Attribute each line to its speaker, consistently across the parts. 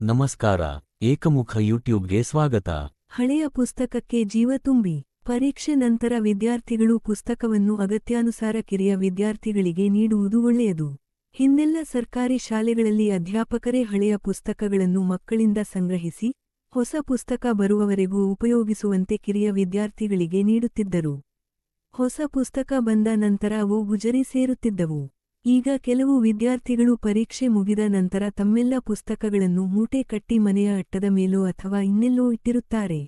Speaker 1: ನಮಸ್ಕಾರ, ಏಕಮುಖ ಯೂಟ್ಯೂಬ್ಗೆ ಸ್ವಾಗತ.
Speaker 2: ಹಳೆಯ ಪುಸ್ತಕಕ್ಕೆ ಜೀವ ತುಂಬಿ, ಪರೀಕ್ಷೆ ನಂತರ ವಿದ್ಯಾರ್ಥಿಗಳು ಪುಸ್ತಕವನ್ನು ಅಗತ್ಯಾನುಸಾರ ಕಿರಿಯ ವಿದ್ಯಾರ್ಥಿಗಳಿಗೆ ನೀಡುವುದು ಒಳ್ಳೆಯದು. ಹಿಂದೆಲ್ಲ ಸರ್ಕಾರಿ ಶಾಲೆಗಳಲ್ಲಿ ಅಧ್ಯಾಪಕರೇ ಹಳೆಯ ಪುಸ್ತಕಗಳನ್ನು ಮಕ್ಕಳಿಂದ ಸಂಗ್ರಹಿಸಿ, ಹೊಸ ಪುಸ್ತಕ ಬರುವವರೆಗೂ ಉಪಯೋಗಿಸುವಂತೆ ಕಿರಿಯ ವಿದ್ಯಾರ್ಥಿಗಳಿಗೆ ನೀಡುತ್ತಿದ್ದರು. ಹೊಸ ಪುಸ್ತಕ ಬಂದ ನಂತರ ಅವು ಗುಜರಿ ಸೇರುತ್ತಿದ್ದವು. ಈಗ ಕೆಲವು ವಿದ್ಯಾರ್ಥಿಗಳು ಪರೀಕ್ಷೆ ಮುಗಿದ ನಂತರ ತಮ್ಮೆಲ್ಲ ಪುಸ್ತಕಗಳನ್ನು ಮೂಟೆ ಕಟ್ಟಿ ಮನೆಯ ಅಟ್ಟದ ಮೇಲೋ ಅಥವಾ ಇನ್ನೆಲ್ಲೋ ಇಟ್ಟಿರುತ್ತಾರೆ.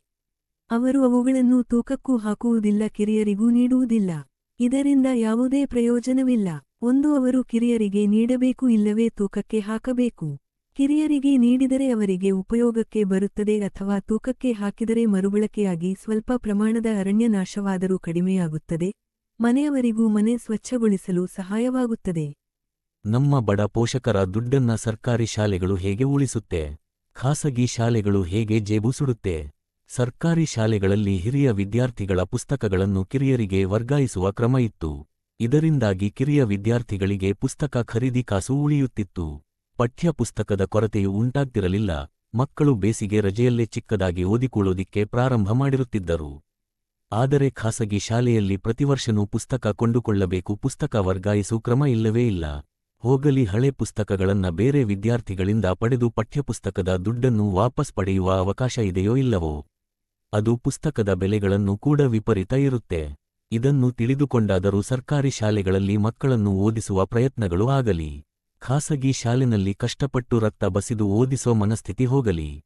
Speaker 2: ಅವರು ಅವುಗಳನ್ನು ತೂಕಕ್ಕೂ ಹಾಕುವುದಿಲ್ಲ, ಕಿರಿಯರಿಗೂ ನೀಡುವುದಿಲ್ಲ. ಇದರಿಂದ ಯಾವುದೇ ಪ್ರಯೋಜನವಿಲ್ಲ. ಒಂದು ಅವರು ಕಿರಿಯರಿಗೆ ನೀಡಬೇಕು ಇಲ್ಲವೇ ತೂಕಕ್ಕೆ ಹಾಕಬೇಕು. ಕಿರಿಯರಿಗೆ ನೀಡಿದರೆ ಅವರಿಗೆ ಉಪಯೋಗಕ್ಕೆ ಬರುತ್ತದೆ ಅಥವಾ ತೂಕಕ್ಕೆ ಹಾಕಿದರೆ ಮರುಬಳಕೆಯಾಗಿ ಸ್ವಲ್ಪ ಪ್ರಮಾಣದ ಅರಣ್ಯ ನಾಶವಾದರೂ ಕಡಿಮೆಯಾಗುತ್ತದೆ. ಮನೆಯವರಿಗೂ ಮನೆ ಸ್ವಚ್ಛಗೊಳಿಸಲು ಸಹಾಯವಾಗುತ್ತದೆ.
Speaker 1: ನಮ್ಮ ಬಡ ಪೋಷಕರ ದುಡ್ಡನ್ನ ಸರ್ಕಾರಿ ಶಾಲೆಗಳು ಹೇಗೆ ಉಳಿಸುತ್ತೆ? ಖಾಸಗಿ ಶಾಲೆಗಳು ಹೇಗೆ ಜೇಬು ಸುಡುತ್ತೆ? ಸರ್ಕಾರಿ ಶಾಲೆಗಳಲ್ಲಿ ಹಿರಿಯ ವಿದ್ಯಾರ್ಥಿಗಳ ಪುಸ್ತಕಗಳನ್ನು ಕಿರಿಯರಿಗೆ ವರ್ಗಾಯಿಸುವ ಕ್ರಮ ಇತ್ತು. ಇದರಿಂದಾಗಿ ಕಿರಿಯ ವಿದ್ಯಾರ್ಥಿಗಳಿಗೆ ಪುಸ್ತಕ ಖರೀದಿ ಕಾಸು ಉಳಿಯುತ್ತಿತ್ತು. ಪಠ್ಯ ಪುಸ್ತಕದ ಕೊರತೆಯು ಉಂಟಾಗ್ತಿರಲಿಲ್ಲ. ಮಕ್ಕಳು ಬೇಸಿಗೆ ರಜೆಯಲ್ಲೇ ಚಿಕ್ಕದಾಗಿ ಓದಿಕೊಳ್ಳೋದಿಕ್ಕೆ ಪ್ರಾರಂಭ ಮಾಡಿರುತ್ತಿದ್ದರು. ಆದರೆ ಖಾಸಗಿ ಶಾಲೆಯಲ್ಲಿ ಪ್ರತಿವರ್ಷನೂ ಪುಸ್ತಕ ಕೊಂಡುಕೊಳ್ಳಬೇಕು. ಪುಸ್ತಕ ವರ್ಗಾಯಿಸು ಕ್ರಮ ಇಲ್ಲವೇ ಇಲ್ಲ. ಹೋಗಲಿ, ಹಳೆ ಪುಸ್ತಕಗಳನ್ನ ಬೇರೆ ವಿದ್ಯಾರ್ಥಿಗಳಿಂದ ಪಡೆದು ಪಠ್ಯಪುಸ್ತಕದ ದುಡ್ಡನ್ನು ವಾಪಸ್ ಪಡೆಯುವ ಅವಕಾಶ ಇದೆಯೋ ಇಲ್ಲವೋ? ಅದು ಪುಸ್ತಕದ ಬೆಲೆಗಳನ್ನು ಕೂಡ ವಿಪರೀತ ಇರುತ್ತೆ. ಇದನ್ನು ತಿಳಿದುಕೊಂಡಾದರೂ ಸರ್ಕಾರಿ ಶಾಲೆಗಳಲ್ಲಿ ಮಕ್ಕಳನ್ನು ಓದಿಸುವ ಪ್ರಯತ್ನಗಳು ಆಗಲಿ. ಖಾಸಗಿ ಶಾಲೆನಲ್ಲಿ ಕಷ್ಟಪಟ್ಟು ರಕ್ತ ಬಸಿದು ಓದಿಸೋ ಮನಸ್ಥಿತಿ ಹೋಗಲಿ.